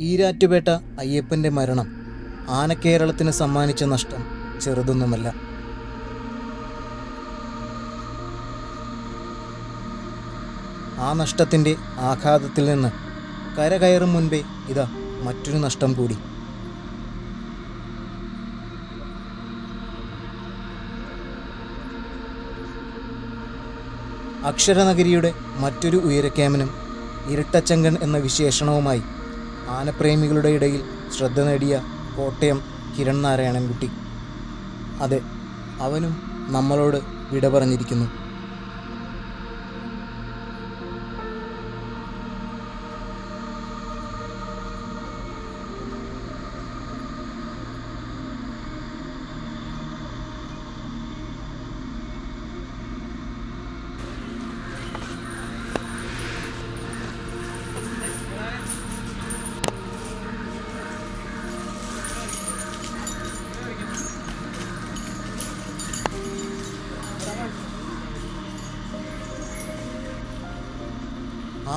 ഈരാറ്റുപേട്ട അയ്യപ്പന്റെ മരണം ആനക്കേരളത്തിന് സമ്മാനിച്ച നഷ്ടം ചെറുതൊന്നുമല്ല. ആ നഷ്ടത്തിന്റെ ആഘാതത്തിൽ നിന്ന് കരകയറും മുൻപേ ഇതാ മറ്റൊരു നഷ്ടം കൂടി. അക്ഷരനഗരിയുടെ മറ്റൊരു ഉയരക്കേമനും ഇരട്ടച്ചങ്കൻ എന്ന വിശേഷണവുമായി ആനപ്രേമികളുടെ ഇടയിൽ ശ്രദ്ധ നേടിയ കോട്ടയം കിരൺ നാരായണൻകുട്ടി. അതെ അവനും നമ്മളോട് വിട പറഞ്ഞിരിക്കുന്നു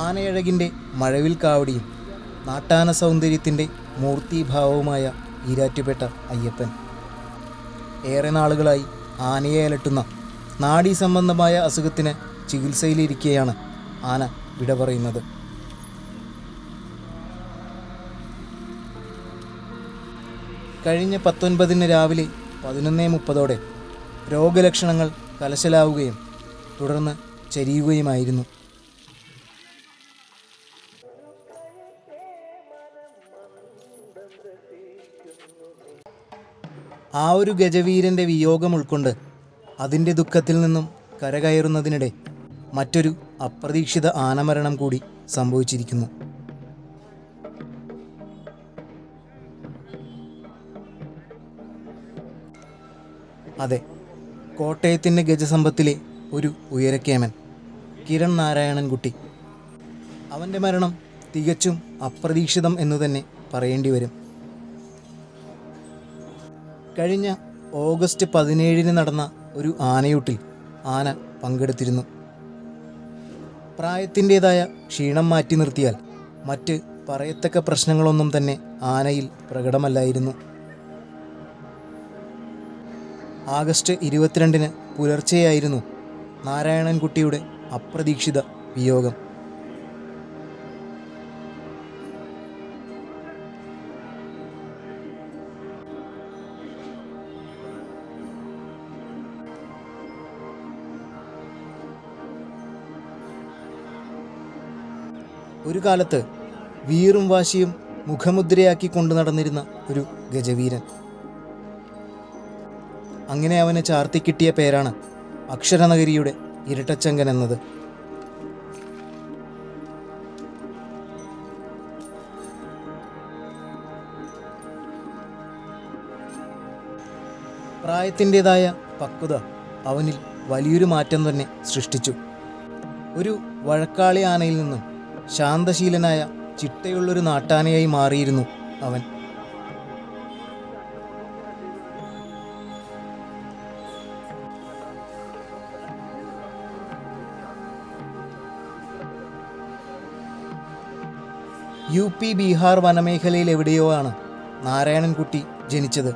ആനയഴകിന്റെ മഴവിൽ കാവടിയും നാട്ടാന സൗന്ദര്യത്തിന്റെ മൂർത്തിഭാവവുമായ ഈരാറ്റുപേട്ട അയ്യപ്പൻ. ഏറെ നാളുകളായി ആനയെ അലട്ടുന്ന നാഡീ സംബന്ധമായ അസുഖത്തിന് ചികിത്സയിലിരിക്കെയാണ് ആന വിട പറയുന്നത്. കഴിഞ്ഞ പത്തൊൻപതിന് രാവിലെ പതിനൊന്നേ മുപ്പതോടെ രോഗലക്ഷണങ്ങൾ കലശലാവുകയും തുടർന്ന് ചരിയുകയുമായിരുന്നു. ആ ഒരു ഗജവീരന്റെ വിയോഗം ഉൾക്കൊണ്ട് അതിന്റെ ദുഃഖത്തിൽ നിന്നും കരകയറുന്നതിനിടെ മറ്റൊരു അപ്രതീക്ഷിത ആനമരണം കൂടി സംഭവിച്ചിരിക്കുന്നു. അതെ കോട്ടയത്തിന്റെ ഗജസമ്പത്തിലെ ഒരു ഉയരക്കേമൻ കിരൺ നാരായണൻകുട്ടി അവന്റെ മരണം തികച്ചും അപ്രതീക്ഷിതം എന്നു തന്നെ പറയേണ്ടി വരും. കഴിഞ്ഞ ഓഗസ്റ്റ് പതിനേഴിന് നടന്ന ഒരു ആനയൂട്ടിൽ ആന പങ്കെടുത്തിരുന്നു. പ്രായത്തിന്റെതായ ക്ഷീണം മാറ്റി നിർത്തിയാൽ മറ്റ് പറയത്തക്ക പ്രശ്നങ്ങളൊന്നും തന്നെ ആനയിൽ പ്രകടമല്ലായിരുന്നു. ആഗസ്റ്റ് ഇരുപത്തിരണ്ടിന് പുലർച്ചെയായിരുന്നു നാരായണൻകുട്ടിയുടെ അപ്രതീക്ഷിത വിയോഗം. ഒരു കാലത്ത് വീറും വാശിയും മുഖമുദ്രയാക്കി കൊണ്ടു നടന്നിരുന്ന ഒരു ഗജവീരൻ. അങ്ങനെ അവനെ ചാർത്തി കിട്ടിയ പേരാണ് അക്ഷരനഗരിയുടെ ഇരട്ടച്ചങ്കൻ എന്നത്. പ്രായത്തിന്റെതായ പക്വത അവനിൽ വലിയൊരു മാറ്റം തന്നെ സൃഷ്ടിച്ചു. ഒരു വഴക്കാളി ആനയിൽ നിന്നും ശാന്തശീലനായ ചിട്ടയുള്ളൊരു നാട്ടാനയായി മാറിയിരുന്നു അവൻ. യു പി ബീഹാർ വനമേഖലയിൽ എവിടെയോ ആണ് നാരായണൻകുട്ടി ജനിച്ചത്.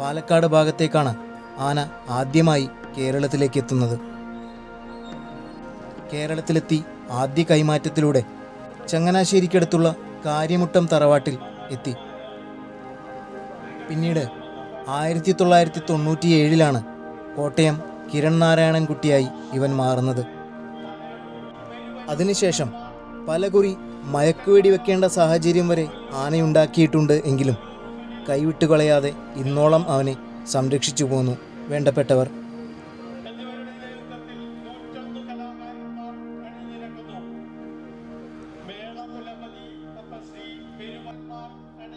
പാലക്കാട് ഭാഗത്തേക്കാണ് ആന ആദ്യമായി കേരളത്തിലേക്ക് എത്തുന്നത്. കേരളത്തിലെത്തി ആദ്യ കൈമാറ്റത്തിലൂടെ ചങ്ങനാശ്ശേരിക്കടുത്തുള്ള കാര്യമുട്ടം തറവാട്ടിൽ എത്തി. പിന്നീട് ആയിരത്തി തൊള്ളായിരത്തി തൊണ്ണൂറ്റി ഏഴിലാണ് കോട്ടയം കിരൺ നാരായണൻകുട്ടിയായി ഇവൻ മാറുന്നത്. അതിനുശേഷം പലകുറി മയക്കുവെടി വെക്കേണ്ട സാഹചര്യം വരെ ആനയുണ്ടാക്കിയിട്ടുണ്ട് എങ്കിലും കൈവിട്ടുകളയാതെ ഇന്നോളം അവനെ സംരക്ഷിച്ചു പോന്നു വേണ്ടപ്പെട്ടവർ.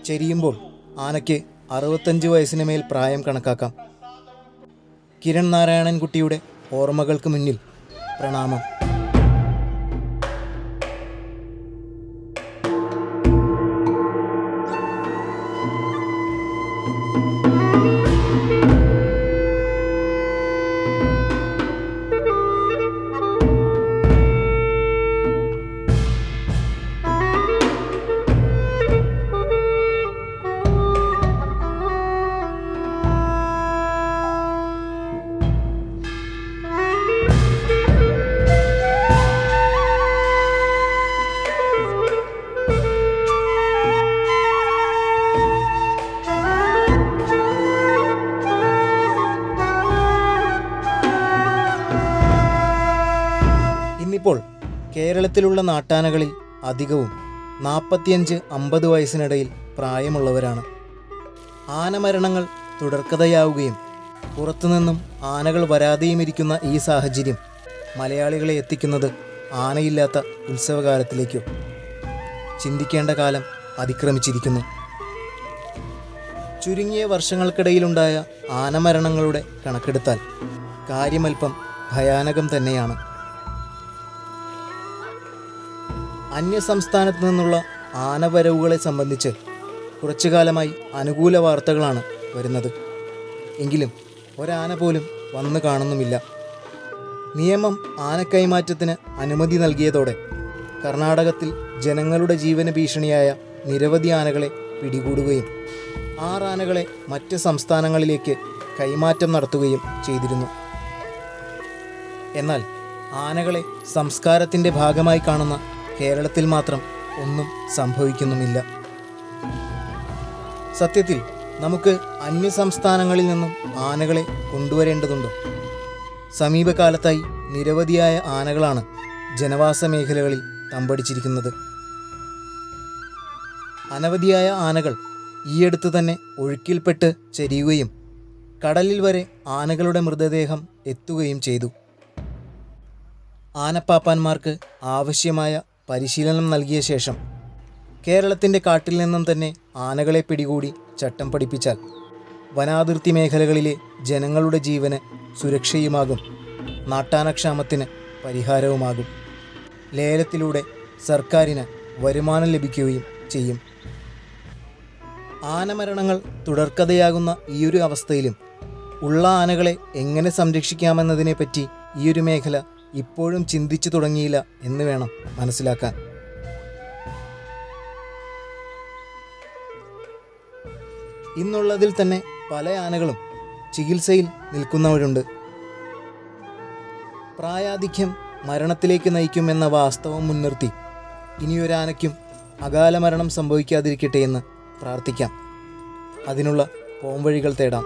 ചെരിയുമ്പോൾ ആനയ്ക്ക് അറുപത്തഞ്ച് വയസ്സിന് മേൽ പ്രായം കണക്കാക്കാം. കിരൺ നാരായണൻകുട്ടിയുടെ ഓർമ്മകൾക്ക് മുന്നിൽ പ്രണാമം. കേരളത്തിലുള്ള നാട്ടാനകളിൽ അധികവും നാൽപ്പത്തിയഞ്ച് അമ്പത് വയസ്സിനിടയിൽ പ്രായമുള്ളവരാണ്. ആനമരണങ്ങൾ തുടർക്കഥയാവുകയും പുറത്തുനിന്നും ആനകൾ വരാതെയും ഇരിക്കുന്ന ഈ സാഹചര്യം മലയാളികളെ എത്തിക്കുന്നത് ആനയില്ലാത്ത ഉത്സവകാലത്തിലേക്കോ ചിന്തിക്കേണ്ട കാലം അതിക്രമിച്ചിരിക്കുന്നു. ചുരുങ്ങിയ വർഷങ്ങൾക്കിടയിലുണ്ടായ ആനമരണങ്ങളുടെ കണക്കെടുത്താൽ കാര്യമൽപ്പം ഭയാനകം തന്നെയാണ്. അന്യസംസ്ഥാനത്ത് നിന്നുള്ള ആനവരവുകളെ സംബന്ധിച്ച് കുറച്ചു കാലമായി അനുകൂല വാർത്തകളാണ് വരുന്നത്. എങ്കിലും ഒരാന പോലും വന്നു കാണുന്നുമില്ല. നിയമം ആനക്കൈമാറ്റത്തിന് അനുമതി നൽകിയതോടെ കർണാടകത്തിൽ ജനങ്ങളുടെ ജീവന ഭീഷണിയായ നിരവധി ആനകളെ പിടികൂടുകയും ആറാനകളെ മറ്റ് സംസ്ഥാനങ്ങളിലേക്ക് കൈമാറ്റം നടത്തുകയും ചെയ്തിരുന്നു. എന്നാൽ ആനകളെ സംസ്കാരത്തിന്റെ ഭാഗമായി കാണുന്ന കേരളത്തിൽ മാത്രം ഒന്നും സംഭവിക്കുന്നുമില്ല. സത്യത്തിൽ നമുക്ക് അന്യ സംസ്ഥാനങ്ങളിൽ നിന്നും ആനകളെ കൊണ്ടുവരേണ്ടതുണ്ടോ. സമീപകാലത്തായി നിരവധിയായ ആനകളാണ് ജനവാസ മേഖലകളിൽ തമ്പടിച്ചിരിക്കുന്നത്. അനവധിയായ ആനകൾ ഈയടുത്ത് തന്നെ ഒഴുക്കിൽപ്പെട്ട് ചരിയുകയും കടലിൽ വരെ ആനകളുടെ മൃതദേഹം എത്തുകയും ചെയ്തു. ആനപ്പാപ്പാന്മാർക്ക് ആവശ്യമായ പരിശീലനം നൽകിയ ശേഷം കേരളത്തിന്റെ കാട്ടിൽ നിന്നും തന്നെ ആനകളെ പിടികൂടി ചട്ടം പഠിപ്പിച്ചാൽ വനാതിർത്തി മേഖലകളിലെ ജനങ്ങളുടെ ജീവന് സുരക്ഷയുമാകും നാട്ടാനക്ഷാമത്തിന് പരിഹാരവുമാകും. ലേലത്തിലൂടെ സർക്കാരിന് വരുമാനം ലഭിക്കുകയും ചെയ്യും. ആനമരണങ്ങൾ തുടർക്കഥയാകുന്ന ഈയൊരു അവസ്ഥയിലും ഉള്ള ആനകളെ എങ്ങനെ സംരക്ഷിക്കാമെന്നതിനെപ്പറ്റി ഈയൊരു മേഖല ഇപ്പോഴും ചിന്തിച്ചു തുടങ്ങിയില്ല എന്ന് വേണം മനസ്സിലാക്കാൻ. ഇന്നുള്ളതിൽ തന്നെ പല ആനകളും ചികിത്സയിൽ നിൽക്കുന്നവരുണ്ട്. പ്രായാധിക്യം മരണത്തിലേക്ക് നയിക്കുമെന്ന വാസ്തവം മുൻനിർത്തി ഇനിയൊരാനയ്ക്കും അകാല മരണം സംഭവിക്കാതിരിക്കട്ടെ എന്ന് പ്രാർത്ഥിക്കാം. അതിനുള്ള പോംവഴികൾ തേടാം.